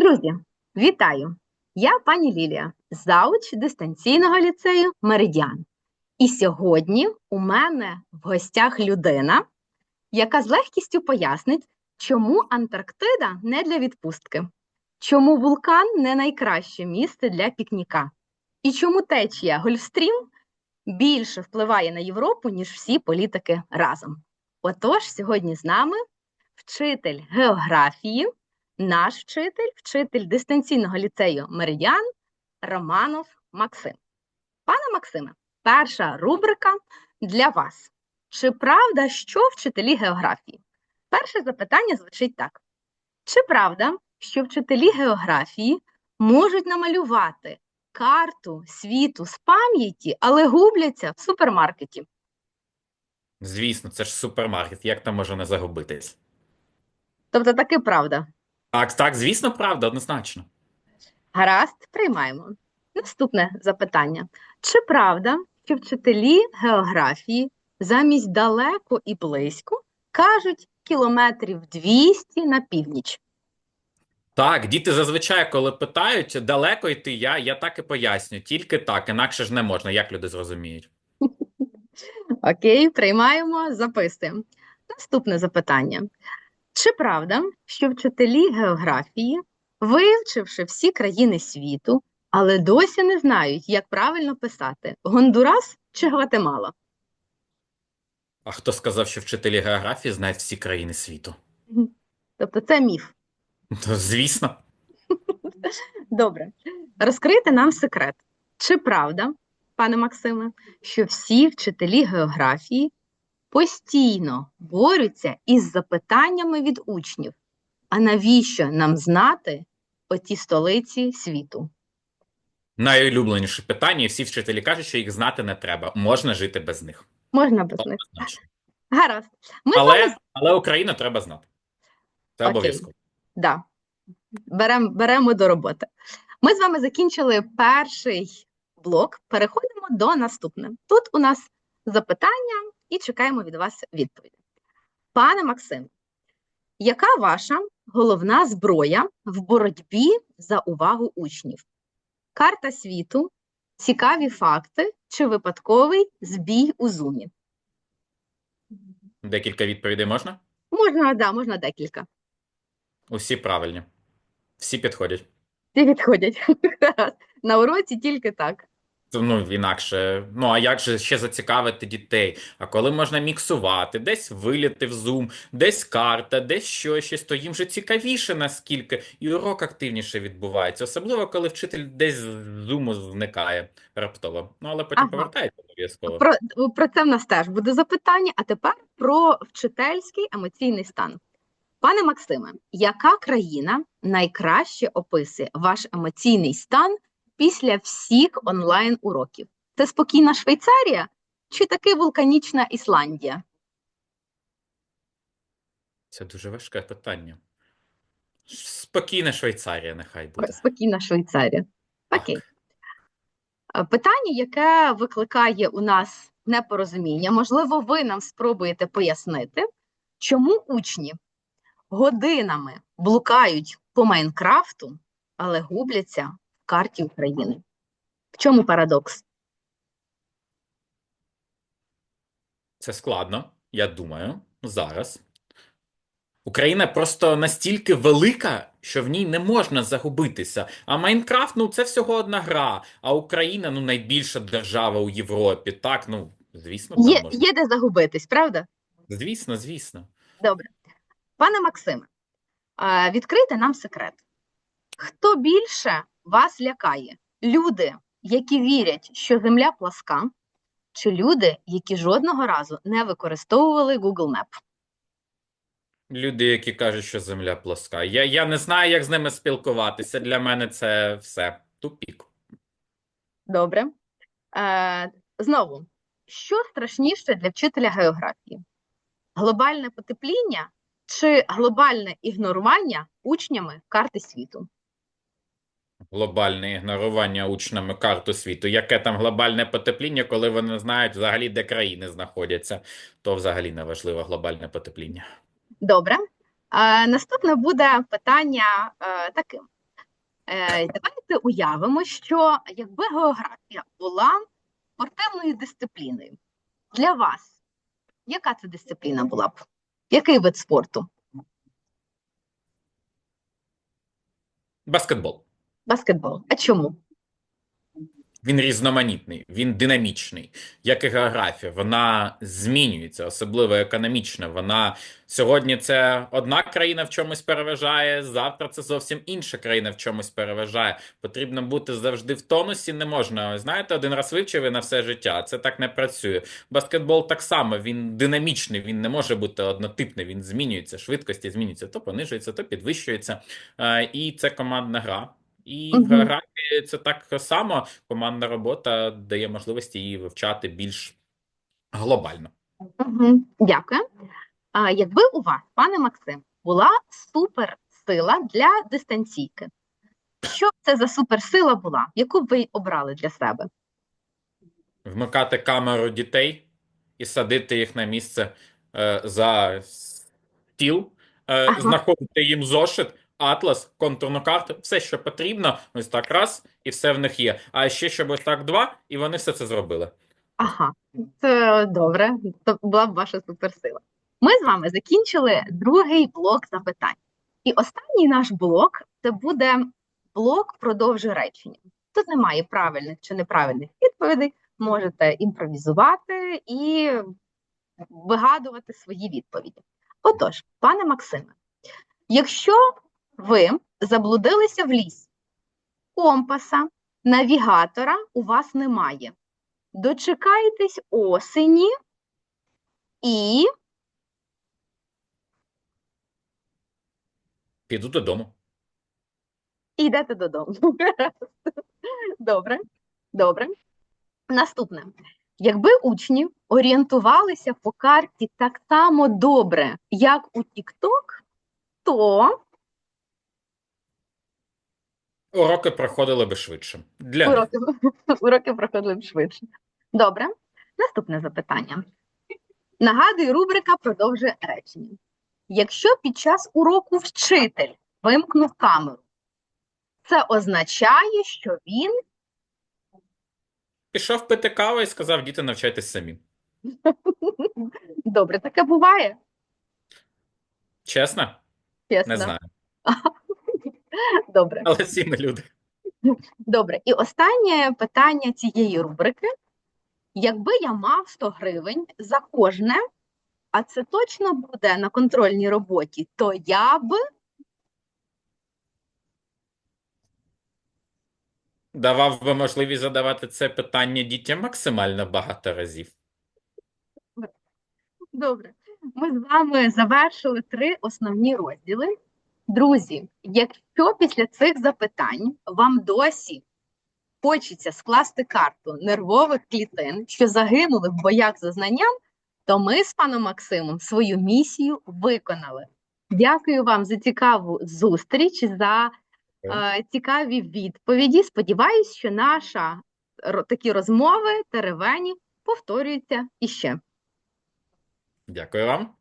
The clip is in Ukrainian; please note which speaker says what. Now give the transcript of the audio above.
Speaker 1: Друзі, вітаю! Я пані Лілія, зауч дистанційного ліцею Меридіан. І сьогодні у мене в гостях людина, яка з легкістю пояснить, чому Антарктида не для відпустки, чому вулкан не найкраще місце для пікніка, і чому течія Гольфстрім більше впливає на Європу, ніж всі політики разом. Отож, сьогодні з нами вчитель географії наш вчитель, вчитель дистанційного ліцею Меридіан Романов Максим. Пане Максиме, перша рубрика для вас. Чи правда, що вчителі географії? Перше запитання звучить так: чи правда, що вчителі географії можуть намалювати карту світу з пам'яті, але губляться в супермаркеті?
Speaker 2: Звісно, це ж супермаркет. Як там може не загубитись?
Speaker 1: Тобто, таки правда.
Speaker 2: Так, так, звісно, правда, однозначно.
Speaker 1: Гаразд, приймаємо. Наступне запитання. Чи правда, що вчителі географії замість далеко і близько кажуть кілометрів 200 на північ?
Speaker 2: Так, діти зазвичай, коли питають, далеко йти я, я так і поясню. Тільки так, інакше ж не можна. Як люди зрозуміють?
Speaker 1: Окей, приймаємо, записуємо. Наступне запитання. Чи правда, що вчителі географії, вивчивши всі країни світу, але досі не знають, як правильно писати Гондурас чи Гватемала?
Speaker 2: А хто сказав, що вчителі географії знають всі країни світу?
Speaker 1: Тобто це міф.
Speaker 2: То, звісно.
Speaker 1: Добре, розкрийте нам секрет. Чи правда, пане Максиме, що всі вчителі географії постійно борються із запитаннями від учнів? А навіщо нам знати оті столиці світу?
Speaker 2: Найулюбленіше питання, і всі вчителі кажуть, що їх знати не треба. Можна жити без них.
Speaker 1: Можна без них. Гаразд. Ми з вами
Speaker 2: Але, але Україну треба знати. Це обов'язково.
Speaker 1: Да. Берем, беремо до роботи. Ми з вами закінчили перший блок. Переходимо до наступного. Тут у нас запитання і чекаємо від вас відповіді. Пане Максим, яка ваша головна зброя в боротьбі за увагу учнів? Карта світу, цікаві факти чи випадковий збій у зумі?
Speaker 2: Декілька відповідей можна?
Speaker 1: Можна, да, можна декілька.
Speaker 2: Усі правильні. Всі підходять.
Speaker 1: Відходять. Гаразд. На уроці тільки так.
Speaker 2: Ну, інакше. Ну, а як же ще зацікавити дітей? А коли можна міксувати, десь виліти в Zoom, десь карта, десь що щось, то їм же цікавіше наскільки, і урок активніше відбувається, особливо коли вчитель десь з Zoom зникає раптово. Ну, але потім
Speaker 1: Ага.
Speaker 2: повертається обов'язково.
Speaker 1: Про, про це в нас теж буде запитання. А тепер про вчительський емоційний стан. Пане Максиме, яка країна найкраще описує ваш емоційний стан після всіх онлайн-уроків? Це спокійна Швейцарія чи таки вулканічна Ісландія?
Speaker 2: Це дуже важке питання. Спокійна Швейцарія, нехай буде.
Speaker 1: Спокійна Швейцарія. Окей. Е, Питання, яке викликає у нас непорозуміння, можливо, ви нам спробуєте пояснити, чому учні годинами блукають по Майнкрафту, але губляться карті України. В чому парадокс?
Speaker 2: Це складно, я думаю, зараз. Україна просто настільки велика, що в ній не можна загубитися. А Майнкрафт, ну, це всього одна гра. А Україна, ну, найбільша держава у Європі. Так, ну, звісно, там
Speaker 1: Є,
Speaker 2: можна.
Speaker 1: є де загубитись, правда?
Speaker 2: Звісно, звісно.
Speaker 1: Добре. Пане Максиме, відкрийте нам секрет. Хто більше вас лякає? Люди, які вірять, що Земля пласка, чи люди, які жодного разу не використовували Google Map?
Speaker 2: Люди, які кажуть, що земля плоска. Я, я не знаю, як з ними спілкуватися. Для мене це все тупік.
Speaker 1: Добре. Е, знову, що страшніше для вчителя географії? Глобальне потепління чи глобальне ігнорування учнями карти світу?
Speaker 2: Глобальне ігнорування учнями карту світу. Яке там глобальне потепління, коли вони знають взагалі, де країни знаходяться, то взагалі не важливо глобальне потепління.
Speaker 1: Добре. Е, наступне буде питання е, таким: Е, давайте уявимо, що якби географія була спортивною дисципліною, для вас яка це дисципліна була б? Який вид спорту?
Speaker 2: Баскетбол.
Speaker 1: Баскетбол. А чому?
Speaker 2: Він різноманітний, він динамічний, як і географія. Вона змінюється, особливо економічна. Вона сьогодні це одна країна в чомусь переважає, завтра це зовсім інша країна в чомусь переважає. Потрібно бути завжди в тонусі. Не можна, знаєте, один раз вивчив і на все життя. Це так не працює. Баскетбол так само, він динамічний, він не може бути однотипний, він змінюється, швидкості змінюється, то понижується, то підвищується. Е, І це командна гра. І в
Speaker 1: Мгм.
Speaker 2: це так само командна робота дає можливості її вивчати більш глобально.
Speaker 1: Угу. Дякую. А, якби у вас, пане Максим, була суперсила для дистанційки, що б це за суперсила була? Яку б ви обрали для себе?
Speaker 2: Вмикати камеру дітей і садити їх на місце е, за стіл, е,
Speaker 1: Ага.
Speaker 2: знаходити їм зошит, атлас, контурну карту, все, що потрібно, ось так раз, і все в них є. А ще щоб ось так два, і вони все це зробили.
Speaker 1: Ага, це добре. Це була б ваша суперсила. Ми з вами закінчили другий блок запитань. І останній наш блок це буде блок продовжуй речення. Тут немає правильних чи неправильних відповідей. Можете імпровізувати і вигадувати свої відповіді. Отож, пане Максиме, якщо ви заблудилися в лісі, компаса, навігатора у вас немає. Дочекайтесь осені і
Speaker 2: Піду додому.
Speaker 1: і йдете додому. Добре, добре. Наступне. Якби учні орієнтувалися по карті так само добре, як у TikTok, то
Speaker 2: Уроки проходили би швидше. Для
Speaker 1: уроки, уроки проходили б швидше. Добре. Наступне запитання. Нагадую, рубрика продовжує речення. Якщо під час уроку вчитель вимкнув камеру, це означає, що він
Speaker 2: Пішов пити каву і сказав, діти, навчайтесь самі.
Speaker 1: добре, таке буває.
Speaker 2: Чесно?
Speaker 1: Чесно.
Speaker 2: Не знаю.
Speaker 1: Добре.
Speaker 2: Але всі ми люди.
Speaker 1: Добре. І останнє питання цієї рубрики. Якби я мав 100 гривень за кожне, а це точно буде на контрольній роботі, то я б
Speaker 2: Давав би можливість задавати це питання дітям максимально багато разів.
Speaker 1: Добре, ми з вами завершили три основні розділи. Друзі, якщо після цих запитань вам досі хочеться скласти карту нервових клітин, що загинули в боях за знанням, то ми з паном Максимом свою місію виконали. Дякую вам за цікаву зустріч, за е, цікаві відповіді. Сподіваюсь, що наша такі розмови, теревені повторюються іще.
Speaker 2: Дякую вам.